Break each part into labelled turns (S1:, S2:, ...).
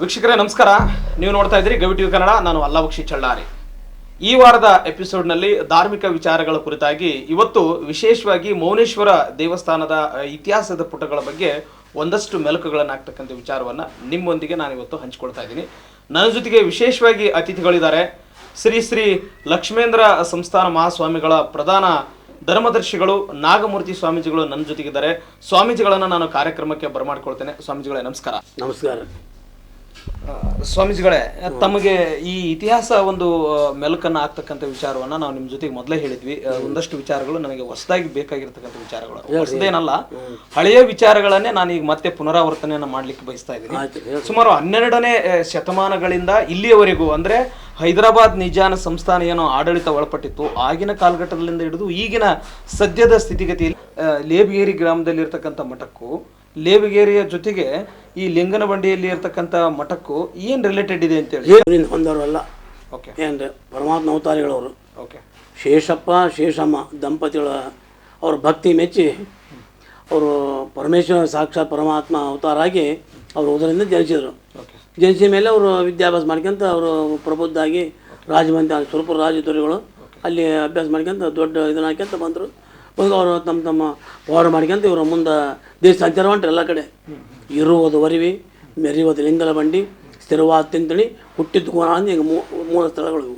S1: ವೀಕ್ಷಕರೇ, ನಮಸ್ಕಾರ. ನೀವು ನೋಡ್ತಾ ಇದ್ದೀರಿ ಗವಿಟಿ ಕನ್ನಡ. ನಾನು ಅಲ್ಲಬಕ್ಷಿ ಚಳ್ಳಾರಿ. ಈ ವಾರದ ಎಪಿಸೋಡ್ನಲ್ಲಿ ಧಾರ್ಮಿಕ ವಿಚಾರಗಳ ಕುರಿತಾಗಿ ಇವತ್ತು ವಿಶೇಷವಾಗಿ ಮೌನೇಶ್ವರ ದೇವಸ್ಥಾನದ ಇತಿಹಾಸದ ಪುಟಗಳ ಬಗ್ಗೆ ಒಂದಷ್ಟು ಮೆಲುಕುಗಳನ್ನು ಹಾಕ್ತಕ್ಕಂಥ ವಿಚಾರವನ್ನು ನಿಮ್ಮೊಂದಿಗೆ ನಾನು ಇವತ್ತು ಹಂಚಿಕೊಳ್ತಾ ಇದ್ದೀನಿ. ನನ್ನ ಜೊತೆಗೆ ವಿಶೇಷವಾಗಿ ಅತಿಥಿಗಳಿದ್ದಾರೆ. ಶ್ರೀ ಶ್ರೀ ಲಕ್ಷ್ಮೇಂದ್ರ ಸಂಸ್ಥಾನ ಮಹಾಸ್ವಾಮಿಗಳ ಪ್ರಧಾನ ಧರ್ಮದರ್ಶಿಗಳು, ನಾಗಮೂರ್ತಿ ಸ್ವಾಮೀಜಿಗಳು ನನ್ನ ಜೊತೆಗಿದ್ದಾರೆ. ಸ್ವಾಮೀಜಿಗಳನ್ನು ನಾನು ಕಾರ್ಯಕ್ರಮಕ್ಕೆ ಬರಮಾಡ್ಕೊಳ್ತೇನೆ. ಸ್ವಾಮೀಜಿಗಳೇ, ನಮಸ್ಕಾರ.
S2: ನಮಸ್ಕಾರ.
S1: ಸ್ವಾಮೀಜಿಗಳೇ ತಮಗೆ ಈ ಇತಿಹಾಸ ಒಂದು ಮೆಲುಕನ್ನು ಆಗ್ತಕ್ಕಂಥ ವಿಚಾರವನ್ನ ನಾವು ನಿಮ್ಮ ಜೊತೆಗೆ ಮೊದಲೇ ಹೇಳಿದ್ವಿ. ಒಂದಷ್ಟು ವಿಚಾರಗಳು ನನಗೆ ಹೊಸದಾಗಿ ಬೇಕಾಗಿರ್ತಕ್ಕಂಥ ವಿಚಾರಗಳು. ಹೊಸದೇನಲ್ಲ ಹಳೆಯ ವಿಚಾರಗಳನ್ನೇ ನಾನು ಈಗ ಮತ್ತೆ ಪುನರಾವರ್ತನೆಯನ್ನು ಮಾಡ್ಲಿಕ್ಕೆ ಬಯಸ್ತಾ ಇದ್ದೀನಿ. ಸುಮಾರು ಹನ್ನೆರಡನೇ ಶತಮಾನಗಳಿಂದ ಇಲ್ಲಿಯವರೆಗೂ ಅಂದ್ರೆ ಹೈದರಾಬಾದ್ ನಿಜಾನ ಸಂಸ್ಥಾನ ಏನೋ ಆಡಳಿತ ಒಳಪಟ್ಟಿತ್ತು ಆಗಿನ ಕಾಲಘಟ್ಟದಿಂದ ಹಿಡಿದು ಈಗಿನ ಸದ್ಯದ ಸ್ಥಿತಿಗತಿಯಲ್ಲಿ ಲೇಬಿಗೇರಿ ಗ್ರಾಮದಲ್ಲಿ ಇರ್ತಕ್ಕಂಥ ಮಠಕ್ಕೂ ಲೇಬಿಗೇರಿಯ ಜೊತೆಗೆ ಈ ಲಿಂಗನ ಬಂಡಿಯಲ್ಲಿ ಇರತಕ್ಕಂಥ ಮಠಕ್ಕೂ ಏನು ರಿಲೇಟೆಡ್ ಇದೆ ಅಂತೇಳಿ
S2: ಏನಿಂದ ಹೊಂದವರಲ್ಲ.
S1: ಓಕೆ
S2: ಏನು ಪರಮಾತ್ಮ ಅವತಾರಿಗಳವರು.
S1: ಓಕೆ
S2: ಶೇಷಪ್ಪ ಶೇಷಮ್ಮ ದಂಪತಿಗಳ ಅವ್ರ ಭಕ್ತಿ ಮೆಚ್ಚಿ ಅವರು ಪರಮೇಶ್ವರ ಸಾಕ್ಷಾತ್ ಪರಮಾತ್ಮ ಅವತಾರ ಆಗಿ ಅವರು ಉದರಿಂದ ಜನಿಸಿದರು. ಜನಿಸಿದ ಮೇಲೆ ಅವರು ವಿದ್ಯಾಭ್ಯಾಸ ಮಾಡ್ಕೊಂತ ಅವರು ಪ್ರಬುದ್ಧಾಗಿ ರಾಜಮಂದಿ ಸ್ವಲ್ಪ ರಾಜದೊರೆಗಳು ಅಲ್ಲಿ ಅಭ್ಯಾಸ ಮಾಡ್ಕೊಂತ ದೊಡ್ಡ ಇದನ್ನ ಹಾಕ್ಯಂತ ಬಂದರು. ಬಂದು ಅವರು ತಮ್ಮ ತಮ್ಮ ವಾರ ಮಾಡ್ಕೊಂತ ಇವರು ಮುಂದೆ ದೇಶ ಸಂಚಾರ ಹೊಂಟ್ರೆ ಎಲ್ಲ ಕಡೆ. ಇರುವುದು ವರಿವಿ, ಮೆರೆಯುವುದು ಲಿಂಗಲ ಬಂಡಿ, ಸ್ಥಿರವಾದ ತಿಂತಳಿ, ಹುಟ್ಟಿದ್ದು ಕೋಣ ಅಂದ್ರೆ ಈಗ ಮೂಲ ಸ್ಥಳಗಳು ಇವು.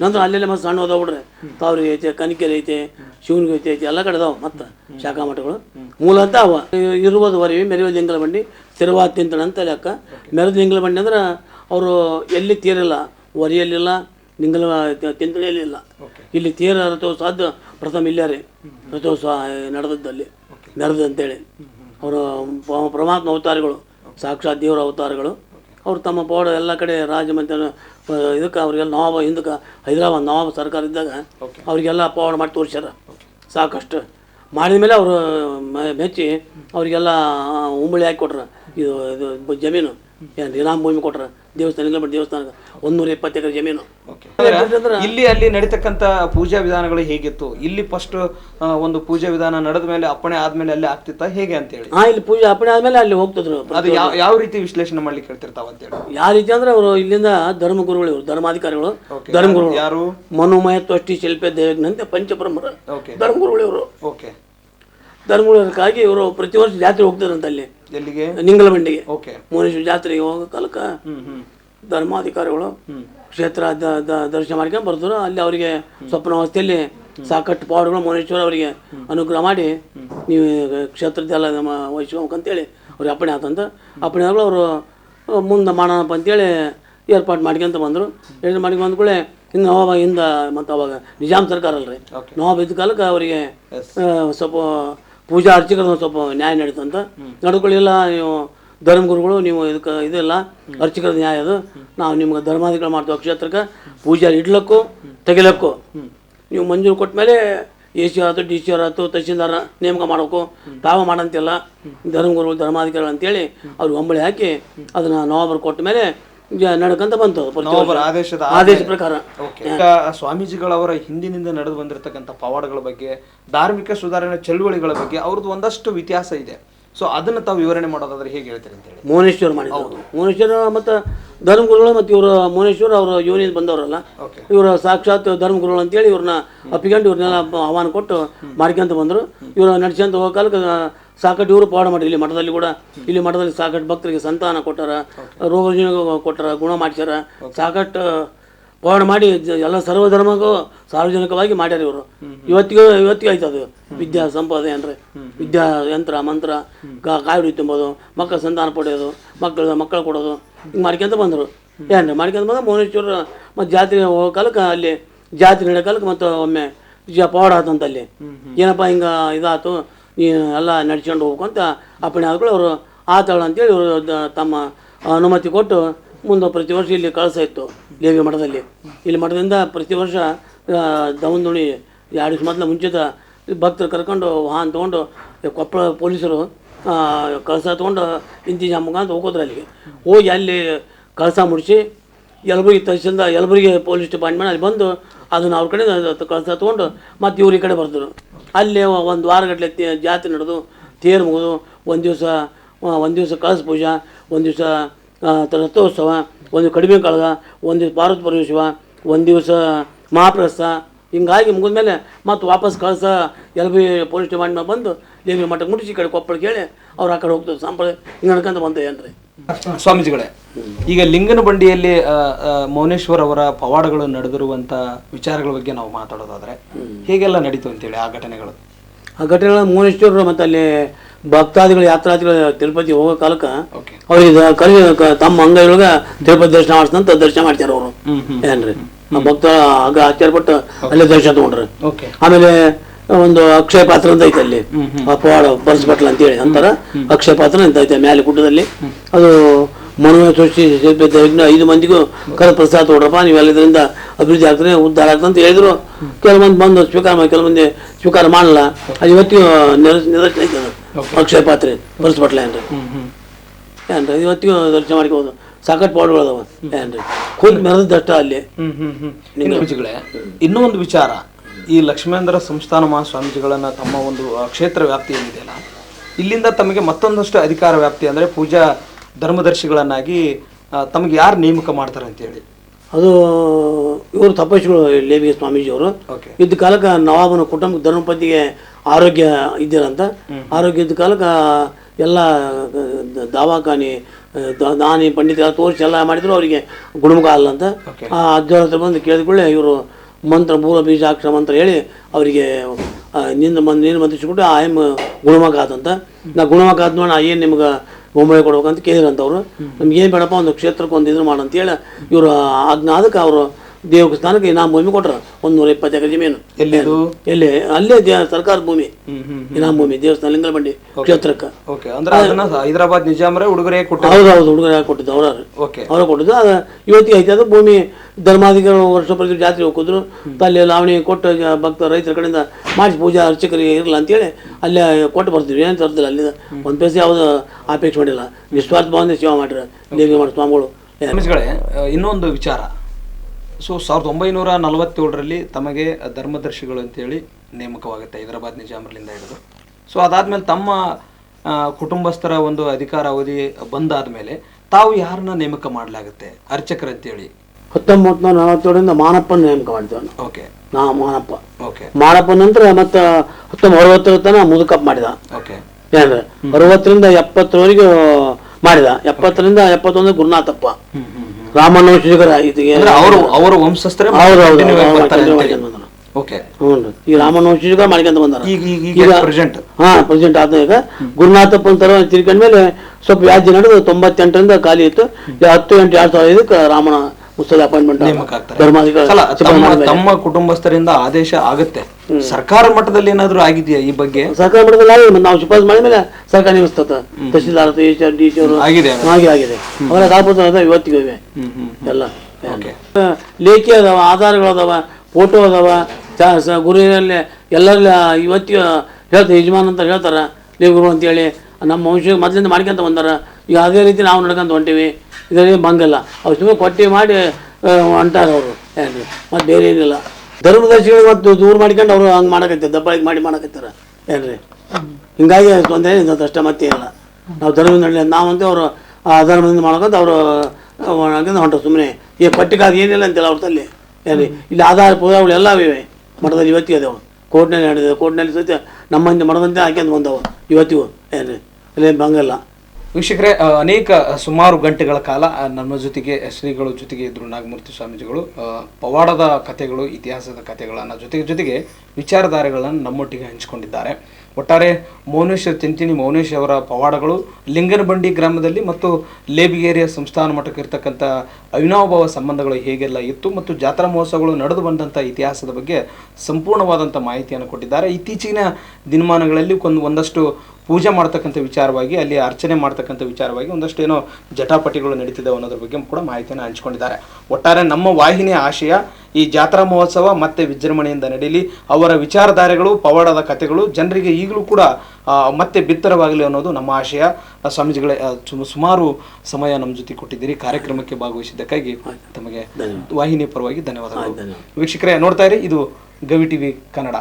S2: ನಂತರ ಅಲ್ಲೆಲ್ಲ ಮತ್ತೆ ಸಣ್ಣ ಹೋದವ್ಬಿಡ್ರೆ ಬಿಡ್ರೆ ತಾವ್ರಿಗೆ ಐತೆ, ಕನಿಕೆರೆ ಐತೆ, ಶಿವನಿಗೆ ಐತೆ ಐತೆ, ಎಲ್ಲ ಕಡೆ ಅದಾವ ಮತ್ತೆ ಶಾಖಾ ಮಠಗಳು. ಮೂಲ ಅಂತ ಅವ. ಇರುವುದು ವರಿವಿ, ಮೆರೆಯುವುದು ಲಿಂಗಲ ಬಂಡಿ, ಸ್ಥಿರವಾದ ತಿಂತಣ ಅಂತ ಲೆಕ್ಕ. ಮೆರೆದ ಲಿಂಗಲ ಬಂಡಿ ಅಂದ್ರೆ ಅವರು ಎಲ್ಲಿ ತೀರಿಲ್ಲ, ವರಿಯಲ್ಲಿಲ್ಲ ಲಿಂಗಲ ತಿಂತಣಿಯಲ್ಲಿಲ್ಲ ಇಲ್ಲಿ. ತೀರ ರಥೋತ್ಸವ ಅದು ಪ್ರಥಮ ರೀ. ರಥೋತ್ಸವ ನಡೆದದ್ದಲ್ಲಿ. ನಡೆದು ಅಂತೇಳಿ. ಅವರು ಪರಮಾತ್ಮ ಅವತಾರಗಳು ಸಾಕ್ಷಾತ್ ದೇವರ ಅವತಾರಗಳು. ಅವರು ತಮ್ಮ ಪೌಡ ಎಲ್ಲ ಕಡೆ ರಾಜ ಮಂತ್ರಿ ಇದಕ್ಕೆ ಅವ್ರಿಗೆಲ್ಲ ನವಾಬ ಹಿಂದಕ್ಕೆ ಹೈದರಾಬಾದ್ ನವಾಬ ಸರ್ಕಾರ ಇದ್ದಾಗ ಅವರಿಗೆಲ್ಲ ಪವಾಡ ಮಾಡಿ ತೋರಿಸ್ಯಾರ. ಸಾಕಷ್ಟು. ಮಾಡಿದ ಮೇಲೆ ಅವರು ಮೆಚ್ಚಿ ಅವರಿಗೆಲ್ಲ ಉಂಬಳಿ ಹಾಕಿ ಕೊಟ್ರ. ಇದು ಇದು ಜಮೀನು. ಇನಾಮ್ ಭೂಮಿ ಕೊಟ್ರ? ದೇವಸ್ಥಾನ ಬಟ್ ದೇವಸ್ಥಾನಕ್ಕೆ ಒಂದೂರ ಇಪ್ಪತ್ತು ಎಕರೆ ಜಮೀನು.
S1: ಇಲ್ಲಿ ಅಲ್ಲಿ ನಡೀತಕ್ಕಂಥ ಪೂಜಾ ವಿಧಾನಗಳು ಹೇಗಿತ್ತು? ಇಲ್ಲಿ ಫಸ್ಟ್ ಒಂದು ಪೂಜಾ ವಿಧಾನ ನಡೆದ ಮೇಲೆ ಅಪ್ಪಣೆ ಆದ್ಮೇಲೆ ಅಲ್ಲಿ ಆಗ್ತಿತ್ತ? ಹೇಗೆ ಅಂತ ಹೇಳಿ.
S2: ಹಾ ಇಲ್ಲಿ ಪೂಜೆ ಅಪ್ಪಣೆ ಆದ್ಮೇಲೆ ಅಲ್ಲಿ ಹೋಗ್ತಿದ್ರು
S1: ಅದು ಯಾವ ಯಾವ ರೀತಿ ವಿಶ್ಲೇಷಣೆ ಮಾಡ್ಲಿಕ್ಕೆ ಹೇಳ್ತಿರ್ತಾವ ಅಂತ ಹೇಳಿ.
S2: ಯಾವ ರೀತಿ ಅಂದ್ರೆ ಅವರು ಇಲ್ಲಿಂದ ಧರ್ಮಗುರುಗಳು ಇವರು ಧರ್ಮಾಧಿಕಾರಿಗಳು ಧರ್ಮಗುರುಗಳು.
S1: ಯಾರು?
S2: ಮನೋಮಯ ತ್ವಷ್ಟಿ ಶಿಲ್ಪ ದೇವಜ್ಞಂತೆ ಪಂಚಬ್ರಹ್ಮರ ಧರ್ಮಗುರುಗಳು ಇವರು.
S1: ಓಕೆ
S2: ಧರ್ಮಗುರುಗಳಕ್ಕಾಗಿ ಇವರು ಪ್ರತಿ ವರ್ಷ ಜಾತ್ರೆ ಹೋಗ್ತಾರಂತ ಅಲ್ಲಿ.
S1: ಎಲ್ಲಿಗೆ?
S2: ನಿಂಗಲಬಂಡಿಗೆ
S1: ಓಕೆ.
S2: ಮುನೇಶ್ವರ ಜಾತ್ರೆಗೆ ಹೋಗೋ ಕಾಲಕ್ಕೆ ಧರ್ಮಾಧಿಕಾರಿಗಳು ಕ್ಷೇತ್ರ ದರ್ಶನ ಮಾಡ್ಕೊಂಡು ಬರ್ತಾರೆ. ಅಲ್ಲಿ ಅವರಿಗೆ ಸ್ವಪ್ನ ಅವಸ್ಥೆಯಲ್ಲಿ ಸಾಕಷ್ಟು ಪಾಡುಗಳು ಮುನೇಶ್ವರ ಅವರಿಗೆ ಅನುಗ್ರಹ ಮಾಡಿ ನೀವು ಕ್ಷೇತ್ರದ್ದೆಲ್ಲ ನಮ್ಮ ವಹಿಸ್ಕೋಬೇಕಂತೇಳಿ ಅವ್ರಿಗೆ ಅಪ್ಪಣೆ ಆತಂತ. ಅಪ್ಪಣೆ ಆದ್ಮೇಲೆ ಅವರು ಮುಂದೆ ಮಾಡೋಣಪ್ಪ ಅಂತೇಳಿ ಏರ್ಪಾಟ್ ಮಾಡ್ಕೊಂತ ಬಂದರು. ಏರ್ಪಾಟ್ ಮಾಡ್ಕೊಂಡು ಬಂದ ಕೂಡ ಇನ್ನು ನವಾಬ ಹಿಂದ ಮತ್ತು ಅವಾಗ ನಿಜಾಮ್ ಸರ್ಕಾರ ಅಲ್ರಿ. ನವಾಬ್ ಇದ್ದ ಕಾಲಕ್ಕೆ ಅವರಿಗೆ. ಸ್ವಲ್ಪ ಪೂಜಾ ಅರ್ಚಕರನ್ನು ಸ್ವಲ್ಪ ನ್ಯಾಯ ನಡೀತಂತ ನಡ್ಕೊಳ್ಳಿಲ್ಲ ನೀವು ಧರ್ಮಗುರುಗಳು ನೀವು ಇದಕ್ಕೆ ಇದೆಲ್ಲ. ಅರ್ಚಕರ ನ್ಯಾಯ ಅದು. ನಾವು ನಿಮ್ಗೆ ಧರ್ಮಾಧಿಕಾರ ಮಾಡ್ತೇವೆ ಕ್ಷೇತ್ರಕ್ಕೆ ಪೂಜಾ ಇಡ್ಲಕ್ಕೂ ತೆಗಿಲಕ್ಕೂ. ನೀವು ಮಂಜೂರು ಕೊಟ್ಟ ಮೇಲೆ ಎ ಸಿ ಆಯ್ತು ಡಿ ಸಿ ಆರ್ ಆಯ್ತು ತಹಸೀಲ್ದಾರ ನೇಮಕ ಮಾಡಬೇಕು. ತಾವ ಮಾಡಂತಿಲ್ಲ. ಧರ್ಮಗುರುಗಳು ಧರ್ಮಾಧಿಕಾರಿಗಳು ಅಂತೇಳಿ ಅವ್ರಿಗೆ ಒಂಬಳಿ ಹಾಕಿ ಅದನ್ನು ನವಾಬರು ಕೊಟ್ಟ ಮೇಲೆ ನಡ್ಕಂತ ಬಂತು
S1: ಆದೇಶದ
S2: ಆದೇಶ. ಪ್ರಕಾರ.
S1: ಸ್ವಾಮೀಜಿಗಳವರ ಹಿಂದಿನಿಂದ ನಡೆದು ಬಂದಿರತಕ್ಕಂಥ ಪವಾಡಗಳ ಬಗ್ಗೆ ಧಾರ್ಮಿಕ ಸುಧಾರಣೆ ಚಳುವಳಿಗಳ ಬಗ್ಗೆ ಅವ್ರದ್ದು ಒಂದಷ್ಟು ವ್ಯತ್ಯಾಸ ಇದೆ. ಸೊ ಅದನ್ನ ತಾವು ವಿವರಣೆ ಮಾಡೋದಾದ್ರೆ ಹೇಗೆ ಹೇಳ್ತೀರಿ ಅಂತ ಹೇಳಿ.
S2: ಮೋನೇಶ್ವರ್ ಮಾಡಿದ್ರು. ಮೋನೇಶ್ವರ ಮತ್ತು ಧರ್ಮಗುರುಗಳು ಮತ್ತು ಇವರು ಮೋನೇಶ್ವರ ಅವರ ಯೋನಿಯಿಂದ ಬಂದವರಲ್ಲ ಇವರ ಸಾಕ್ಷಾತ್ ಧರ್ಮಗುರುಗಳು ಅಂತೇಳಿ ಇವ್ರನ್ನ ಅಪ್ಪಿಕೊಂಡು ಇವ್ರನ್ನೆಲ್ಲ ಆಹ್ವಾನ ಕೊಟ್ಟು ಮಾಡ್ಕೊಂತ ಬಂದರು. ಇವರು ನಡೆಸ್ಕೊಂತ ಹೋಗೋ ಕಾಲಕ್ಕೆ ಸಾಕಷ್ಟು ಇವರು ಪಾಡ ಮಾಡಿ ಇಲ್ಲಿ ಮಠದಲ್ಲಿ ಕೂಡ ಇಲ್ಲಿ ಮಠದಲ್ಲಿ ಸಾಕಷ್ಟು ಭಕ್ತರಿಗೆ ಸಂತಾನ ಕೊಟ್ಟಾರ ರೋಗ ಕೊಟ್ಟಾರ ಗುಣ ಮಾಡಿಸ್ಯಾರ. ಸಾಕಷ್ಟು ಪವಾಡ ಮಾಡಿ ಎಲ್ಲ ಸರ್ವಧರ್ಮಕ್ಕೂ ಸಾರ್ವಜನಿಕವಾಗಿ ಮಾಡ್ಯಾರ ಇವರು. ಇವತ್ತಿಗೂ ಇವತ್ತಿಗೆ ಆಯ್ತು ಅದು. ವಿದ್ಯಾ ಸಂಪಾದನೆ ಅಂದ್ರೆ. ವಿದ್ಯಾ ಯಂತ್ರ ಮಂತ್ರ ಕಾ- ಕಾಯಿ ಹುಡಿ ತುಂಬೋದು ಮಕ್ಕಳ ಸಂತಾನ ಪಡೆಯೋದು ಮಕ್ಕಳ ಮಕ್ಕಳು ಕೊಡೋದು. ಹಿಂಗೆ ಮಾಡ್ಕೊಂತ ಬಂದರು. ಏನ್ರಿ? ಮಾಡ್ಕೊಂತ ಬಂದ ಭುವನೇಶ್ವರ ಮತ್ತು ಜಾತ್ರೆ ಹೋಗೋ ಕಾಲಕ್ಕೆ ಅಲ್ಲಿ ಜಾತ್ರೆ ನಡೆಯೋ ಕಾಲಕ್ಕೆ ಮತ್ತು ಒಮ್ಮೆ ಪವಾಡ ಆತಂತ ಅಲ್ಲಿ ಏನಪ್ಪ ಹಿಂಗೆ ಇದಾತು? ಎಲ್ಲ ನಡ್ಸ್ಕೊಂಡು ಹೋಗ್ಬೇಕಂತ ಅಪ್ಪಣೆ ಆದ್ಕೊಳ್ಳಿ ಅವರು ಆತಾಳು ಅಂತೇಳಿ ಇವರು ತಮ್ಮ ಅನುಮತಿ ಕೊಟ್ಟು ಮುಂದೆ ಪ್ರತಿ ವರ್ಷ ಇಲ್ಲಿ ಕಳಸ ಇತ್ತು ದೇವಿ ಮಠದಲ್ಲಿ. ಇಲ್ಲಿ ಮಠದಿಂದ ಪ್ರತಿ ವರ್ಷ ದವಂದುಣಿ ಎರಡು ದಿವಸ ಮೊದಲ ಮುಂಚಿತ ಭಕ್ತರು ಕರ್ಕೊಂಡು ವಾಹನ ತೊಗೊಂಡು ಕೊಪ್ಪಳ ಪೊಲೀಸರು ಕಳಸ ತೊಗೊಂಡು ಇಂತಿಜಾಮ ಅಂತ ಹೋಗೋದ್ರಲ್ಲಿ. ಹೋಗಿ ಅಲ್ಲಿ ಕಳಸ ಮುಡಿಸಿ ಯಲಬುರ್ಗಿ ತಹಸೀಲ್ದ ಯಲಬುರ್ಗಿ ಪೊಲೀಸ್ ಡಿಪಾರ್ಟ್ಮೆಂಟ್ ಅಲ್ಲಿ ಬಂದು ಅದನ್ನು ಅವ್ರ ಕಡೆ ಕಳಸ ತೊಗೊಂಡು ಮತ್ತೆ ಇವ್ರ ಈ ಕಡೆ ಬರ್ತಾರೆ ಅಲ್ಲಿ ಒಂದು ವಾರಗಟ್ಟಲೆ ಗಟ್ಟಲೆ ಜಾತ್ರೆ ನಡೆದು ತೇರು ಮುಗಿದು ಒಂದು ದಿವಸ ಒಂದು ದಿವಸ ಕಳಸ ಪೂಜಾ, ಒಂದು ದಿವಸ ರಥೋತ್ಸವ, ಒಂದು ಕಡಿಮೆ ಕಳಗ, ಒಂದು ದಿವಸ ಪಾರ್ವತಿ ಪರಮೇಶ್ವ ಒಂದು ದಿವಸ ಮಹಾಪ್ರಸ್ಥ ಹಿಂಗಾಗಿ ಮುಗಿದ್ಮೇಲೆ ಮತ್ತೆ ವಾಪಸ್ ಕಳ್ಸ ಎಲ್ ಬಿ ಪೊಲೀಸ್ ಡಿಪಾರ್ಟ್ಮೆಂಟ್ ಬಂದು ದೇವಿ ಮಠ ಮುಟ್ಟಿಸಿ ಕಡೆ ಕೊಪ್ಪಳ ಕೇಳಿ ಅವ್ರು ಆ ಕಡೆ ಹೋಗ್ತಾರೆ. ಸಂಪ್ರದಾಯ ಹಿಂಗೆ ನಡ್ಕೊಂತ ಬಂದೆ ಏನ್ರಿ
S1: ಸ್ವಾಮೀಜಿಗಳೇ ಈಗ ಲಿಂಗನ ಬಂಡಿಯಲ್ಲಿ ಮೌನೇಶ್ವರ್ ಅವರ ಪವಾಡಗಳು ನಡೆದಿರುವಂತ ವಿಚಾರಗಳ ಬಗ್ಗೆ ನಾವು ಮಾತಾಡೋದಾದ್ರೆ ಹೇಗೆಲ್ಲ ನಡೀತು ಅಂತೇಳಿ ಆ ಘಟನೆಗಳು?
S2: ಆ ಘಟನೆಗಳ ಮೌನೇಶ್ವರರು ಮತ್ತು ಅಲ್ಲಿ ಭಕ್ತಾದಿಗಳು ಯಾತ್ರಾದಿಗಳು ತಿರುಪತಿ ಹೋಗೋ ಕಾಲಕ್ಕೆ ಅವ್ರಿಗೆ ಕರಿ ತಮ್ಮ ಅಂಗೈಯೊಳಗೆ ತಿರುಪತಿ ದರ್ಶನ ಮಾಡಿಸ್ತಂತ ದರ್ಶನ ಮಾಡ್ತಾರೆ ಅವರು. ಏನ್ರಿ? ಭಕ್ತ ಆಗ ಆಚಾರ್ಯಪಟ್ಟು ಅಲ್ಲೇ ದರ್ಶನ ತಗೊಂಡ್ರಿ. ಆಮೇಲೆ ಒಂದು ಅಕ್ಷಯ ಪಾತ್ರ ಅಂತ ಐತೆ ಅಲ್ಲಿ. ಪವಾಡ ಬರ್ಸ್ ಬಟ್ಲ ಅಂತೇಳಿ ಅಂತಾರ ಅಕ್ಷಯ ಪಾತ್ರ ಅಂತ ಐತೆ ಮ್ಯಾಲೆ ಗುಡ್ಡದಲ್ಲಿ. ಅದು ಮನು ಸೃಷ್ಟಿ ಯಜ್ಞ ಐದು ಮಂದಿಗೂ ಕರ ಪ್ರಸಾದ ತಗೊಡ್ರಪ್ಪ ನೀವೆಲ್ಲ ಇದರಿಂದ ಅಭಿವೃದ್ಧಿ ಆಗ್ತದೆ ಉದ್ಧಾರ ಆಗ್ತದೆ ಅಂತ ಹೇಳಿದ್ರು. ಕೆಲವೊಂದು ಮಂದಿ ಬಂದು ಸ್ವೀಕಾರ ಮಾಡಿ ಕೆಲವೊಂದು ಸ್ವೀಕಾರ ಮಾಡಲ್ಲ. ಅದು ಇವತ್ತಿಗೂ ನಿರ್ದರ್ಶನ ಐತೆ ಅದು. ಅಕ್ಷಯ ಪಾತ್ರೆ ಬರ್ಸ್ಬಟ್ಲ ಏನ್ರಿ?
S1: ಹ್ಮ್ ಹ್ಮ್.
S2: ಏನ್ರಿ ಇವತ್ತಿಗೂ ದರ್ಶನ ಮಾಡ್ಕೋಬೋದು. ಸಾಕಷ್ಟು ಏನ್ರಿ? ಖುದ್ ಮೆರೆದಷ್ಟ ಅಲ್ಲಿ.
S1: ಇನ್ನು ಒಂದು ವಿಚಾರ. ಈ ಲಕ್ಷ್ಮೇಂದ್ರ ಸಂಸ್ಥಾನ ಮಹಾಸ್ವಾಮೀಜಿಗಳನ್ನ ತಮ್ಮ ಒಂದು ಕ್ಷೇತ್ರ ವ್ಯಾಪ್ತಿ ಏನಿದೆಯಲ್ಲ ಇಲ್ಲಿಂದ ತಮಗೆ ಮತ್ತೊಂದಷ್ಟು ಅಧಿಕಾರ ವ್ಯಾಪ್ತಿ ಅಂದ್ರೆ ಪೂಜಾ ಧರ್ಮದರ್ಶಿಗಳನ್ನಾಗಿ ತಮಗೆ ಯಾರು ನೇಮಕ ಮಾಡ್ತಾರೆ ಅಂತೇಳಿ.
S2: ಅದು ಇವರು ತಪಸ್ವಿಗಳು ಲೇವಿ ಸ್ವಾಮೀಜಿಯವರು
S1: ಅವರು.
S2: ಇದ್ದ ಕಾಲಕ್ಕೆ ನವಾಬನ ಕುಟುಂಬ ಧರ್ಮಪತಿಗೆ ಆರೋಗ್ಯ ಇದ್ದೀರಂತ ಆರೋಗ್ಯ ಇದ್ದ ಕಾಲಕ್ಕೆ ಎಲ್ಲ ದವಾಖಾನೆ ದಾನಿ ಪಂಡಿತ ತೋರಿಸಿ ಎಲ್ಲ ಮಾಡಿದ್ರು ಅವರಿಗೆ ಗುಣಮುಖ ಅಲ್ಲ ಅಂತ. ಆ ಅಧ್ಯಯನ ಹತ್ರ ಬಂದು ಕೇಳಿದ್ಕೊಳ್ಳೆ ಇವರು ಮಂತ್ರ ಮೂಲ ಬೀಜಾಕ್ಷರ ಮಂತ್ರ ಹೇಳಿ ಅವರಿಗೆ ನಿಂದ ಮಂದ್ ನೀನು ಮಂತ್ರಿಸಿಬಿಟ್ಟು ಆ ಎಂ ಗುಣಮುಖ ಆದಂತ ನಾ ಗುಣಮುಖ ಆದ ನೋಡಿ ಏನು ನಿಮ್ಗೆ ಮುಂಬೈ ಕೊಡ್ಬೇಕಂತ ಕೇಳಿರಂತವ್ರು ನಮ್ಗೆ ಏನು ಬೇಡಪ್ಪ ಒಂದು ಕ್ಷೇತ್ರಕ್ಕೆ ಒಂದು ಇದನ್ನು ಮಾಡಂತೇಳಿ ಇವರು ಆಜ್ಞಾ ಅದಕ್ಕೆ ಅವರು ದೇವಸ್ಥಾನಕ್ಕೆ ಇನಾಮ್ ಭೂಮಿ ಕೊಟ್ರ. ಒಂದು ನೂರ ಇಪ್ಪತ್ತು ಎಕರೆ ಜಮೀನು. ಎಲ್ಲಿ? ಅಲ್ಲೇ ಸರ್ಕಾರ ಸರ್ಕಾರದ ಭೂಮಿ. ಇನಾಮ್ ಭೂಮಿ ದೇವಸ್ಥಾನ ಲಿಂಗಲಬಂಡಿ ಕ್ಷೇತ್ರಕ್ಕೆ.
S1: ಹೈದರಾಬಾದ್ ನಿಜಾಮರೇ ಕೊಟ್ಟ
S2: ಹೌದು ಹೌದು ಹುಡುಗರೇ ಕೊಟ್ಟಿದ್ದು? ಅವ್ರ ಅವರ ಕೊಟ್ಟಿದ್ದು. ಅದು ಇವತ್ತಿಗೆ ಐತೆ ಅದು ಭೂಮಿ ಧರ್ಮಾಧಿಕಾರಿ ವರ್ಷ ಪ್ರತಿ ಜಾತ್ರೆ ಹೋಗಿದ್ರು ಅಲ್ಲಿ ಲಾವಣಿ ಕೊಟ್ಟು ಭಕ್ತ ರೈತರ ಕಡೆಯಿಂದ ಮಾಡಿಸಿ ಪೂಜಾ ಅರ್ಚಕರಿಗೆ ಇರಲ್ಲ ಅಂತೇಳಿ ಅಲ್ಲೇ ಕೊಟ್ಟು ಬರ್ತೀವಿ ಏನು ತರ್ತಿಲ್ಲ ಅಲ್ಲಿ ಒಂದು ಪೈಸೆ ಯಾವುದು ಅಪೇಕ್ಷೆ ಮಾಡಿಲ್ಲ. ನಿಸ್ವಾರ್ಥ ಭಾವನೆ ಸೇವೆ ಮಾಡಿರ ದೇವಿ ಮಾಡಿ ಸ್ವಾಮಿಗಳು.
S1: ಇನ್ನೊಂದು ವಿಚಾರ. ಸೊ ಸಾವಿರದ ಒಂಬೈನೂರ ನಲವತ್ತೇಳರಲ್ಲಿ ತಮಗೆ ಧರ್ಮದರ್ಶಿಗಳು ಅಂತೇಳಿ ನೇಮಕವಾಗುತ್ತೆ ಹೈದರಾಬಾದ್ ನಿಜಾಮರ್ಲಿಂದ ಹಿಡಿದು. ಸೊ ಅದಾದ್ಮೇಲೆ ತಮ್ಮ ಆ, ಕುಟುಂಬಸ್ಥರ ಒಂದು ಅಧಿಕಾರ ಅವಧಿ ಬಂದಾದ್ಮೇಲೆ ತಾವು ಯಾರನ್ನ ನೇಮಕ ಮಾಡಲಾಗುತ್ತೆ? ಅರ್ಚಕರಂತೇಳಿ
S2: ಹತ್ತೊಂಬತ್ತು ನೂರ ನಲವತ್ತೇಳರಿಂದ ಮಾನಪ್ಪನ ನೇಮಕ ಮಾಡಿದ್ವಿ
S1: ಓಕೆ.
S2: ನಾ ಮಾನಪ್ಪ.
S1: ಓಕೆ.
S2: ಮಾನಪ್ಪ ನಂತರ ಮತ್ತೆ ಹತ್ತೊಂಬತ್ತು ಅರವತ್ತರ ತನಕ ಮುದುಕಪ್ಪ ಮಾಡಿದ.
S1: ಓಕೆ.
S2: ಏನಂದ್ರೆ ಅರವತ್ತರಿಂದ ಎಪ್ಪತ್ತರವರೆಗೂ ಮಾಡಿದ. ಎಪ್ಪತ್ತರಿಂದ ಎಪ್ಪತ್ತೊಂದು ಗುರುನಾಥಪ್ಪ.
S1: ಹ್ಮ್ ಹ್ಮ್ ಹ್ಮ್.
S2: ಶ್ರೀಗರ ಇದು
S1: ಅಂದ್ರೆ ಅವರು ಅವರ ವಂಶಸ್ಥರೇ
S2: ಹೌದು ಹೌದು
S1: continue ಆಗಿ ಬರ್ತಾರೆ ಅಂತೇಳಿ. ಓಕೆ
S2: ಹ್ಞೂ ಈ ಶ್ರೀಗರ ಮಾಡ್ಕೊಂತ ಬಂದಾರ.
S1: ಈಗ ಈಗ ಈಗ ಪ್ರೆಸೆಂಟ್
S2: ಹಾ ಪ್ರೆಸಿಡೆಂಟ್ ಆದ ಈಗ ಗುರುನಾಥಪ್ಪ ಅಂತಾರ ತಿರ್ಕೊಂಡ್ಮೇಲೆ ಸ್ವಲ್ಪ ವ್ಯಾಜ್ಯ ನಡೆದು ತೊಂಬತ್ತೆಂಟರಿಂದ ಖಾಲಿ ಇತ್ತು. ಹತ್ತು ಎಂಟು ಎರಡ್ ಸಾವಿರ ಐದಕ್ಕೆ ರಾಮಣ್ಣ ಮುಸ್ತದ ಅಪಾಯಿಂಟ್ಮೆಂಟ್
S1: ನೇಮಕ ತಮ್ಮ ಕುಟುಂಬಸ್ಥರಿಂದ ಆದೇಶ ಆಗುತ್ತೆ. ಸರ್ಕಾರ ಮಟ್ಟದಲ್ಲಿ ಏನಾದರೂ ಆಗಿದೆಯಾ ಈ ಬಗ್ಗೆ?
S2: ಸರ್ಕಾರ ಮಟ್ಟದಲ್ಲಿ ಆಗಿದೆ ನಾವು ಶಿಫಾರಸು ಮಾಡಿದ್ಮೇಲೆ ಸರ್ಕಾರ ನಿಲ್ಲಿಸ್ತದ ತಹಶೀಲ್ದಾರ್ ಡಿ ಸಿ ಅವರು.
S1: ಆಗಿದೆ
S2: ಹಾಗೆ ಆಗಿದೆ. ಅವರ ದಾಪುತ್ರ ಇವತ್ತಿಗೂ ಇವೆ. ಎಲ್ಲ. ಲೇಖಿ ಅದಾವ ಆಧಾರಗಳು ಅದಾವ ಫೋಟೋ ಅದಾವ ಗುರುವಿನಲ್ಲಿ ಎಲ್ಲರಲ್ಲಿ ಇವತ್ತಿಗೂ ಹೇಳ್ತಾರೆ ಯಜಮಾನ್ ಅಂತ ಹೇಳ್ತಾರೆ ಅಂತ ಅಂತೇಳಿ. ನಮ್ಮ ವಂಶ ಮೊದಲಿಂದ ಮಾಡ್ಕೊಂತ ಬಂದಾರ. ಈಗ ಅದೇ ರೀತಿ ನಾವು ನಡ್ಕೊಂತ ಹೊಂಟೀವಿ. ಇದರಲ್ಲಿ ಬಂಗಲ್ಲ ಅವ್ರು ಸುಮ್ಮನೆ ಕೊಟ್ಟಿ ಮಾಡಿ ಹೊಂಟಾರ ಅವರು. ಏನ್ರಿ ಮತ್ತು ಬೇರೆ ಏನಿಲ್ಲ. ಧರ್ಮದರ್ಶಿಗಳು ಮತ್ತು ದೂರ ಮಾಡ್ಕೊಂಡು ಅವರು ಹಂಗೆ ಮಾಡಕತ್ತಾರೆ ದಬ್ಬಾಳಿಕೆ ಮಾಡಿ ಮಾಡಕತ್ತಾರ. ಏನ್ರಿ? ಹಿಂಗಾಗಿ ತೊಂದರೆ ಏನು ಅಷ್ಟೇ ಮತ್ತೆ ಇಲ್ಲ. ನಾವು ಧರ್ಮದಿಂದ ನಾವು ಅಂತ ಅವರು ಧರ್ಮದಿಂದ ಮಾಡ್ಕೊಂತ ಅವರು ಹೊಂಟ ಸುಮ್ಮನೆ ಈ ಪಟ್ಟಿಕಾದ ಏನಿಲ್ಲ ಅಂತಿಲ್ಲ ಅವ್ರ ತಲ್ಲಿ. ಏನ್ರಿ? ಇಲ್ಲಿ ಆಧಾರ ಪುರಾವೆಗಳು ಎಲ್ಲ ಇವೆ. ಮಠದಲ್ಲಿ ಇವತ್ತಿಗೆ ಅವನು ಕೋರ್ಟ್ನಲ್ಲಿ ನಡೆದಿದೆ. ಕೋರ್ಟ್ನಲ್ಲಿ ಸಹಿತ ನಮ್ಮಂತೆ ಮಠದಂತೆ ಹಾಕ್ಯಂತ ಬಂದವು ಇವತ್ತಿಗೂ. ಏನ್ರಿ? ಅಲ್ಲೇ ಬಂಗಲ್ಲ
S1: ವೀಕ್ಷಕರೇ ಅನೇಕ ಸುಮಾರು ಗಂಟೆಗಳ ಕಾಲ ನಮ್ಮ ಜೊತೆಗೆ ಶ್ರೀಗಳು ಜೊತೆಗೆ ಇದ್ರು ನಾಗಮೂರ್ತಿ ಸ್ವಾಮೀಜಿಗಳು ಪವಾಡದ ಕಥೆಗಳು, ಇತಿಹಾಸದ ಕಥೆಗಳನ್ನು ಜೊತೆಗೆ ಜೊತೆಗೆ ವಿಚಾರಧಾರೆಗಳನ್ನು ನಮ್ಮೊಟ್ಟಿಗೆ ಹಂಚಿಕೊಂಡಿದ್ದಾರೆ. ಒಟ್ಟಾರೆ ಮೌನೇಶ್ವರ ತಿಂತಿನಿ ಮೌನೇಶ್ ಅವರ ಪವಾಡಗಳು ಲಿಂಗನಬಂಡಿ ಗ್ರಾಮದಲ್ಲಿ ಮತ್ತು ಲೇಬಿಗೇರಿಯ ಸಂಸ್ಥಾನ ಮಠಕ್ಕೆ ಇರ್ತಕ್ಕಂಥ ಅವಿನಾವಭಾವ ಸಂಬಂಧಗಳು ಹೇಗೆಲ್ಲ ಇತ್ತು ಮತ್ತು ಜಾತ್ರಾ ಮಹೋತ್ಸವಗಳು ನಡೆದು ಬಂದಂಥ ಇತಿಹಾಸದ ಬಗ್ಗೆ ಸಂಪೂರ್ಣವಾದಂಥ ಮಾಹಿತಿಯನ್ನು ಕೊಟ್ಟಿದ್ದಾರೆ. ಇತ್ತೀಚಿನ ದಿನಮಾನಗಳಲ್ಲಿ ಒಂದು ಒಂದಷ್ಟು ಪೂಜೆ ಮಾಡ್ತಕ್ಕಂಥ ವಿಚಾರವಾಗಿ ಅಲ್ಲಿ ಅರ್ಚನೆ ಮಾಡ್ತಕ್ಕಂಥ ವಿಚಾರವಾಗಿ ಒಂದಷ್ಟು ಏನೋ ಜಟಾಪಟಿಗಳು ನಡೀತಿದೆ ಅನ್ನೋದ್ರ ಬಗ್ಗೆ ಕೂಡ ಮಾಹಿತಿಯನ್ನು ಹಂಚಿಕೊಂಡಿದ್ದಾರೆ. ಒಟ್ಟಾರೆ ನಮ್ಮ ವಾಹಿನಿಯ ಆಶಯ ಈ ಜಾತ್ರಾ ಮಹೋತ್ಸವ ಮತ್ತೆ ವಿಜೃಂಭಣೆಯಿಂದ ನಡೀಲಿ ಅವರ ವಿಚಾರಧಾರೆಗಳು ಪವಾಡದ ಕಥೆಗಳು ಜನರಿಗೆ ಈಗಲೂ ಕೂಡ ಮತ್ತೆ ಬಿತ್ತರವಾಗಲಿ ಅನ್ನೋದು ನಮ್ಮ ಆಶಯ. ಸ್ವಾಮೀಜಿಗಳ ಸುಮಾರು ಸಮಯ ನಮ್ಮ ಜೊತೆ ಕೊಟ್ಟಿದ್ದೀರಿ. ಕಾರ್ಯಕ್ರಮಕ್ಕೆ ಭಾಗವಹಿಸಿದ್ದಕ್ಕಾಗಿ ತಮಗೆ ವಾಹಿನಿ ಪರವಾಗಿ ಧನ್ಯವಾದಗಳು. ವೀಕ್ಷಕರೇ ನೋಡ್ತಾ ಇರಿ ಇದು ಗವಿ ಟಿವಿ ಕನ್ನಡ.